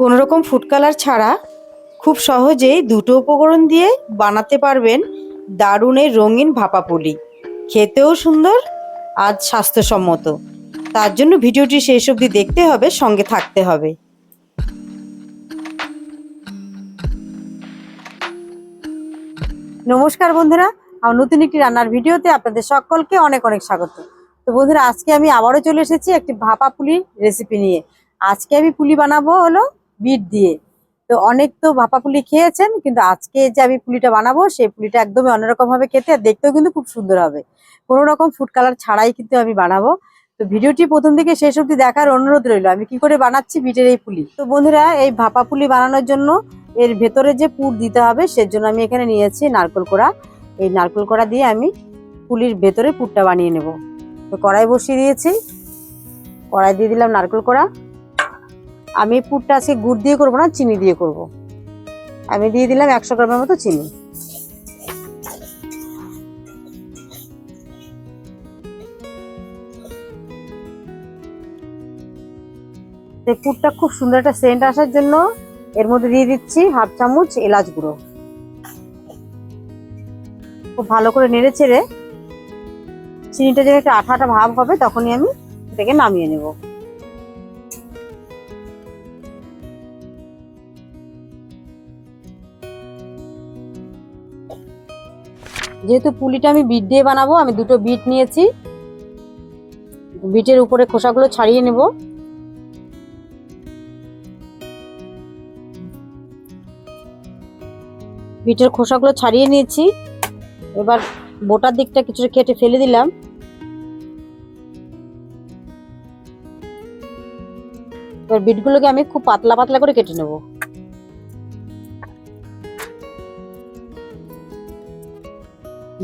কোনো রকম food colour ছাড়া খুব সহজেই দুটো উপকরণ দিয়ে বানাতে পারবেন দারুণ এই রঙিন ভাপা পুলি। খেতেও সুন্দর আর স্বাস্থ্যসম্মত। তার জন্য ভিডিওটি শেষ অবধি দেখতে হবে, সঙ্গে থাকতে হবে। নমস্কার বন্ধুরা, আমার নতুন একটি রান্নার ভিডিওতে আপনাদের সকলকে অনেক অনেক স্বাগত। তো বন্ধুরা, আজকে আমি আবারও চলে এসেছি একটি ভাপা পুলির রেসিপি নিয়ে। আজকে আমি পুলি বানাবো হলো বিট দিয়ে। তো অনেক তো ভাপা পুলি খেয়েছেন, কিন্তু আজকে যে আমি পুলিটা বানাবো, সেই পুলিটা একদমই অন্যরকম ভাবে খেতে, আর দেখতেও কিন্তু খুব সুন্দর হবে। কোনো রকম ফুড কালার ছাড়াই কিন্তু আমি বানাবো। তো ভিডিওটি প্রথম থেকে শেষ অবধি দেখার অনুরোধ রইল, আমি কি করে বানাচ্ছি বিটের এই পুলি? তো বন্ধুরা, এই ভাপা পুলি বানানোর জন্য এর ভেতরে যে পুর দিতে হবে, সেজন্য আমি এখানে নিয়েছি নারকেল কোড়া। এই নারকেল কোড়া দিয়ে আমি পুলির ভেতরে পুরটা বানিয়ে নেব। তো কড়াই বসিয়ে দিয়েছি। কড়াই দিয়ে দিলাম নারকেল কোড়া। আমি পুরটা আজকে গুড় দিয়ে করব না, চিনি দিয়ে করব। আমি দিয়ে দিলাম একশো গ্রামের মতো চিনি। পুরটা খুব সুন্দর একটা সেন্ট আসার জন্য এর মধ্যে দিয়ে দিচ্ছি হাফ চামচ এলাচ গুঁড়ো। খুব ভালো করে নেড়ে ছেড়ে চিনিটা যখন একটা আঠা আঠা ভাব হবে, তখনই আমি এটাকে নামিয়ে নেব। যেহেতু পুলিটা আমি বিট দিয়ে বানাবো, আমি দুটো বিট নিয়েছি। বিটের উপরে খোসাগুলো ছাড়িয়ে নেব। বিটের খোসাগুলো ছাড়িয়ে নিয়েছি। এবার বোটার দিকটা কিছুটা কেটে ফেলে দিলাম। এবার বিটগুলোকে আমি খুব পাতলা পাতলা করে কেটে নেব।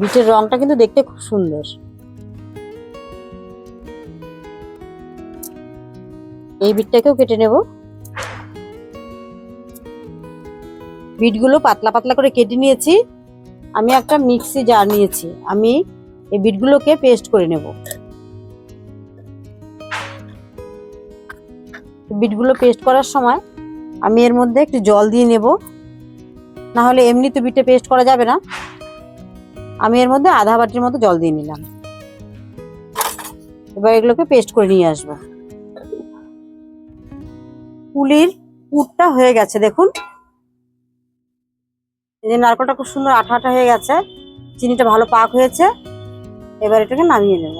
বিটের রংটা কিন্তু দেখতে খুব সুন্দর। এই বিটটাকেও কেটে নেব। বিটগুলো পাতলা পাতলা করে কেটে নিয়েছি। আমি একটা মিক্সি জার নিয়েছি। আমি এই বিটগুলোকে পেস্ট করে নেব। বিটগুলো পেস্ট করার সময় আমি এর মধ্যে একটু জল দিয়ে নেব। না হলে এমনি তো বিটে পেস্ট করা যাবে না। আমি এর মধ্যে আধা বাটির মতো জল দিয়ে নিলাম। এবার এগুলোকে পেস্ট করে নিয়ে আসব। পুলির পুরটা হয়ে গেছে, দেখুন। এই যে নারকেলটা খুব সুন্দর আঠা আঠা হয়ে গেছে, চিনিটা ভালো পাক হয়েছে। এবার এটাকে নামিয়ে নেব।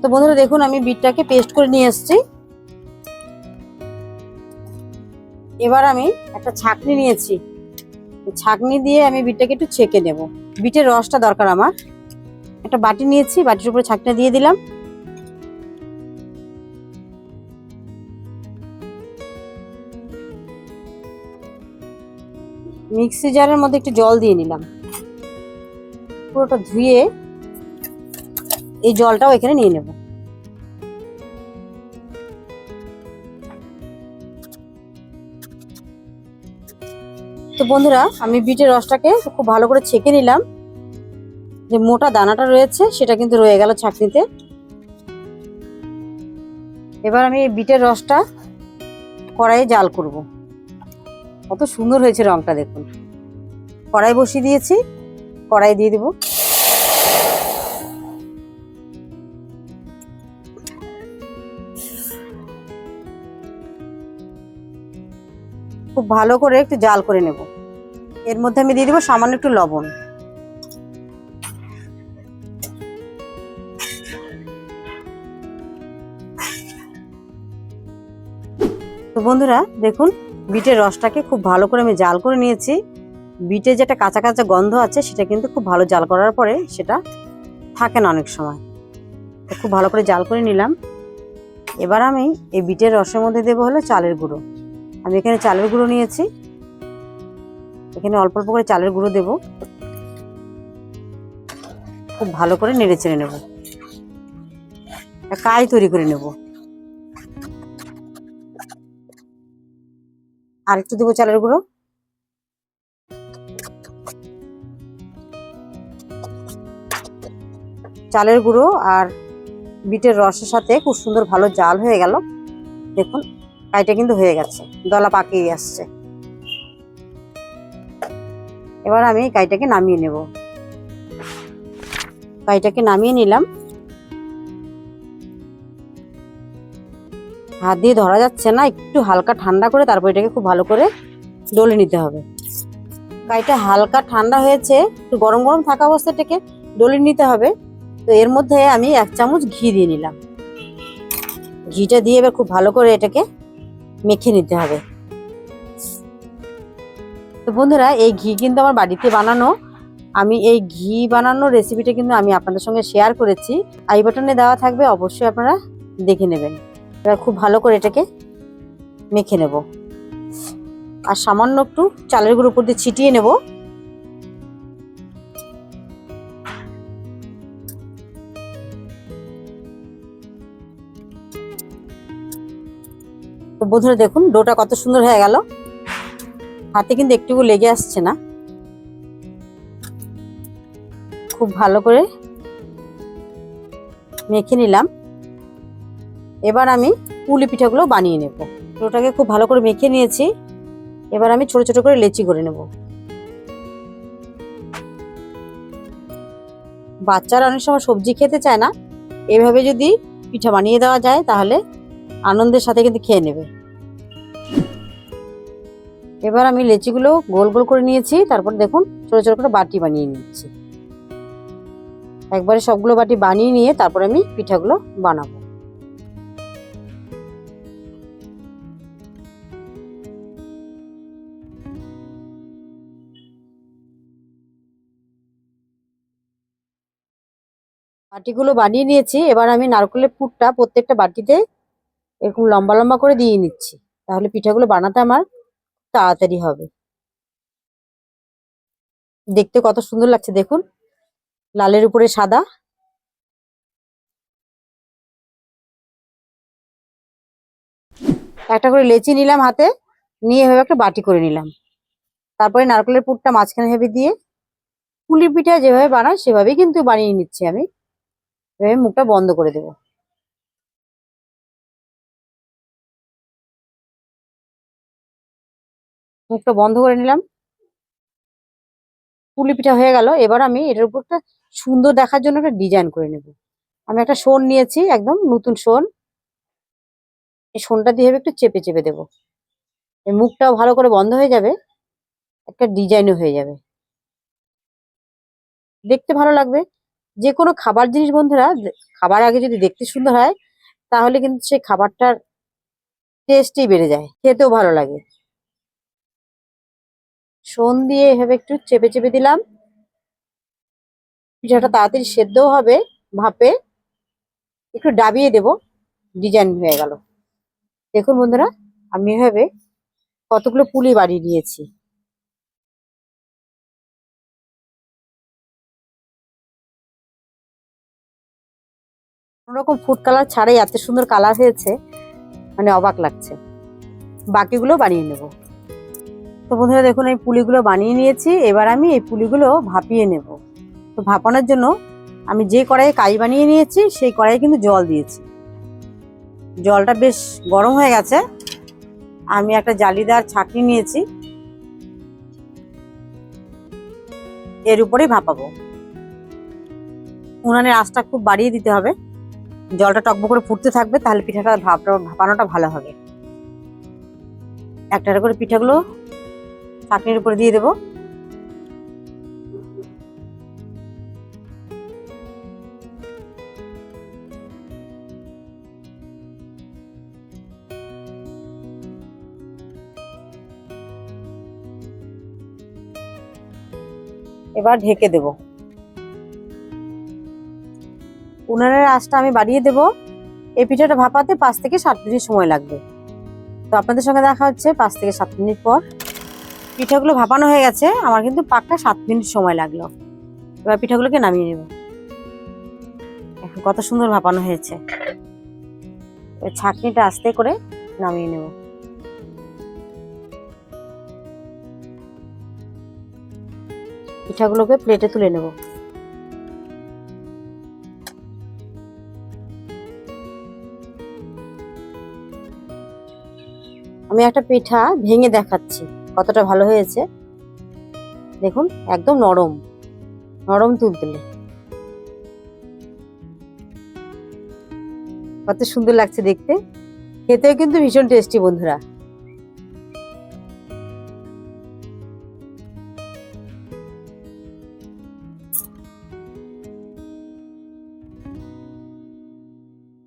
তো বন্ধুরা, দেখুন, আমি বিটটাকে পেস্ট করে নিয়ে এসেছি। এবার আমি একটা ছাকনি নিয়েছি। ছাকনি দিয়ে আমি বিটটাকে একটু ছেঁকে নেব। বিটের রসটা দরকার আমার। একটা বাটি নিয়েছি, বাটির উপরে ছাকনি দিয়ে দিলাম। মিক্সি জারের মধ্যে একটু জল দিয়ে নিলাম। পুরোটা ধুয়ে এই জলটাও এখানে নিয়ে নেব। তো বন্ধুরা, আমি বিটের রসটাকে খুব ভালো করে ছেঁকে নিলাম। যে মোটা দানাটা রয়েছে, সেটা কিন্তু রয়ে গেল ছাকনিতে। এবার আমি এই বিটের রসটা কড়াইয়ে জাল করব। কত সুন্দর হয়েছে রংটা দেখুন। কড়াই বসিয়ে দিয়েছি, কড়াই দিয়ে দিব। খুব ভালো করে একটু জাল করে নেব। এর মধ্যে আমি দিয়ে দিব সামান্য একটু লবণ। তো বন্ধুরা, দেখুন, বিটের রসটাকে খুব ভালো করে আমি জাল করে নিয়েছি। বিটে যেটা কাঁচা কাঁচা গন্ধ আছে, সেটা কিন্তু খুব ভালো জাল করার পরে সেটা থাকে না অনেক সময়। খুব ভালো করে জাল করে নিলাম। এবার আমি এই বিটের রসের মধ্যে দেবো হলো চালের গুঁড়ো। আমি এখানে চালের গুঁড়ো নিয়েছি। এখানে অল্প অল্প করে চালের গুঁড়ো দেব। খুব ভালো করে নেড়ে চেড়ে নেব কাই তৈরি করে নেব। আর একটু দেবো চালের গুঁড়ো। চালের গুঁড়ো আর বিটের রসের সাথে খুব সুন্দর ভালো জাল হয়ে গেল। দেখুন কাইটা কিন্তু হয়ে গেছে, দলা পাকিয়ে আসছে। এবার আমি কাইটাকে নামিয়ে নেব। কাইটাকে নামিয়ে নিলাম। হাত দিয়ে ধরা যাচ্ছে না, একটু হালকা ঠান্ডা করে তারপর এটাকে খুব ভালো করে ডলে নিতে হবে। কাইটা হালকা ঠান্ডা হয়েছে, একটু গরম গরম থাকা অবস্থাটাকে ডলে নিতে হবে। তো এর মধ্যে আমি এক চামচ ঘি দিয়ে নিলাম। ঘিটা দিয়ে এবার খুব ভালো করে এটাকে মেখে নিতে হবে। তো বন্ধুরা, এই ঘি কিন্তু আমার বাড়িতে বানানো। আমি এই ঘি বানানোর রেসিপিটা কিন্তু আমি আপনাদের সঙ্গে শেয়ার করেছি। আই বাটনে দেওয়া থাকবে, অবশ্যই আপনারা দেখে নেবেন। এবার খুব ভালো করে এটাকে মেখে নেব। আর সামান্য একটু চালের গুঁড়ো উপর দিয়ে ছিটিয়ে নেব। তো বন্ধুরা দেখুন, ডোটা কত সুন্দর হয়ে গেল। হাতে কিন্তু একটুকু লেগে আসছে না। খুব ভালো করে মেখে নিলাম। এবার আমি পুলি পিঠাগুলো বানিয়ে নেব। ডোটাকে খুব ভালো করে মেখে নিয়েছি। এবার আমি ছোট ছোট করে লেচি করে নেব। বাচ্চারা অনেক সময় সবজি খেতে চায় না। এভাবে যদি পিঠা বানিয়ে দেওয়া যায় তাহলে আনন্দের সাথে কিন্তু খেয়ে নেবে। এবার আমি লেচিগুলো গোল গোল করে নিয়েছি, তারপর দেখুন ছোট ছোট করে বাটি বানিয়ে নিচ্ছি। একবারে সবগুলো বাটি বানিয়ে নিয়ে তারপর আমি পিঠাগুলো বানাবো। বাটিগুলো বানিয়ে নিয়েছি, এবার আমি নারকেলের পুরটা প্রত্যেকটা বাটিতে এরকম লম্বা লম্বা করে দিয়ে নিচ্ছি। তাহলে পিঠাগুলো বানাতে আমার তাড়াতাড়ি হবে। দেখতে কত সুন্দর লাগছে দেখুন। লালের উপরে সাদা। একটা করে লেচি নিলাম হাতে, নিয়ে এভাবে একটা বাটি করে নিলাম। তারপরে নারকেলের পুরটা মাঝখানে ভেবে দিয়ে পুলি পিঠা যেভাবে বানায় সেভাবেই কিন্তু বানিয়ে নিচ্ছি আমি। এভাবে মুখটা বন্ধ করে দেবো। মুখটা বন্ধ করে নিলাম। পুলি পিঠা হয়ে গেল। এবার আমি এটার উপর একটা সুন্দর দেখার জন্য একটা ডিজাইন করে নেব। আমি একটা শোন নিয়েছি, একদম নতুন শোন এই শোনটা দিয়ে একটু চেপে চেপে দেবো। এই মুখটাও ভালো করে বন্ধ হয়ে যাবে। একটা ডিজাইনও হয়ে যাবে। দেখতে ভালো লাগবে। যে কোনো খাবার জিনিস বন্ধুরা, খাবার আগে যদি দেখতে সুন্দর হয়, তাহলে কিন্তু সেই খাবারটার টেস্টই বেড়ে যায়। খেতেও ভালো লাগে। শোন দিয়ে এভাবে একটু চেপে চেপে দিলাম। পিঠাটা তাড়াতাড়ি সেদ্ধও হবে, ভাপে। একটু ডাবিয়ে দেব, ডিজাইন হয়ে গেল। দেখুন বন্ধুরা, আমি এভাবে কতগুলো পুলি বাড়িয়ে নিয়েছি কোনোরকম ফুড কালার ছাড়াই এত সুন্দর কালার হয়েছে মানে অবাক লাগছে। বাকিগুলো বানিয়ে নেব। তো বন্ধুরা দেখুন, এই পুলিগুলো বানিয়ে নিয়েছি। এবার আমি এই পুলিগুলো ভাপিয়ে নেব। তো ভাপানোর জন্য আমি যে কড়াইয়ে কাই বানিয়ে নিয়েছি, সেই কড়াইয়ে কিন্তু জল দিয়েছি। জলটা বেশ গরম হয়ে গেছে। আমি একটা জালিদার ছাঁকনি নিয়েছি। এর উপরেই ভাপাবো। উনানের আঁচটা খুব বাড়িয়ে দিতে হবে। জলটা টকবক করে ফুটতে থাকবে, তাহলে পিঠাটা ভাপটা ভাপানোটা ভালো হবে। একটা করে পিঠাগুলো চাটনির উপরে দিয়ে দেবো। এবার ঢেকে দেব। উনানের আঁচটা আমি বাড়িয়ে দেব। এই পিঠাটা ভাপাতে পাঁচ থেকে সাত মিনিট সময় লাগবে। তো আপনাদের সঙ্গে দেখা হচ্ছে পাঁচ থেকে সাত মিনিট পর। পিঠাগুলো ভাপানো হয়ে গেছে, আমার কিন্তু পাকটা সাত মিনিট সময় লাগল। এবার পিঠাগুলোকে নামিয়ে নেব। এখন কত সুন্দর ভাপানো হয়েছে। এবার ছাঁকনিটা আস্তে করে নামিয়ে নেব। পিঠাগুলোকে প্লেটে তুলে নেব। আমি একটা পিঠা ভেঙে দেখাচ্ছি। কতটা ভালো হয়েছে? দেখুন, একদম নরম। নরম তুলতুলে কত সুন্দর লাগছে দেখতে। খেতেও কিন্তু ভীষণ টেস্টি বন্ধুরা।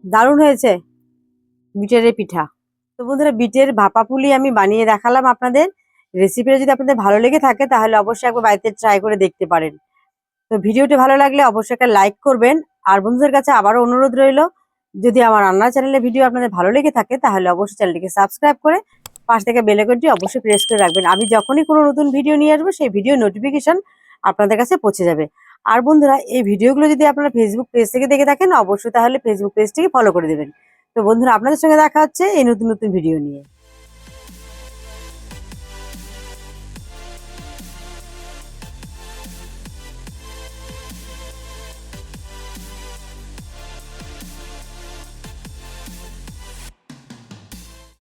দারুণ হয়েছে বিটের পিঠা। তো বন্ধুরা, বিটের ভাপা পুলি আমি বানিয়ে দেখালাম আপনাদের। রেসিপিটা যদি আপনাদের ভালো লেগে থাকে, তাহলে অবশ্যই একবার বাড়িতে ট্রাই করে দেখতে পারেন। তো ভিডিওটি ভালো লাগলে অবশ্যই একটা লাইক করবেন। আর বন্ধুদের কাছে আবারও অনুরোধ রইল, যদি আমার রান্নার চ্যানেলে ভিডিও আপনাদের ভালো লেগে থাকে, তাহলে অবশ্যই চ্যানেলটিকে সাবস্ক্রাইব করে পাশ থেকে বেল আইকনটি অবশ্যই প্রেস করে রাখবেন। আমি যখনই কোনো নতুন ভিডিও নিয়ে আসব, সেই ভিডিও নোটিফিকেশন আপনাদের কাছে পৌঁছে যাবে। আর বন্ধুরা, এই ভিডিওগুলো যদি আপনারা ফেসবুক পেজ থেকে দেখে থাকেন, অবশ্যই তাহলে ফেসবুক পেজটিকে ফলো করে দেবেন। তো বন্ধুরা, আপনাদের সঙ্গে দেখা হচ্ছে এই নতুন নতুন ভিডিও নিয়ে।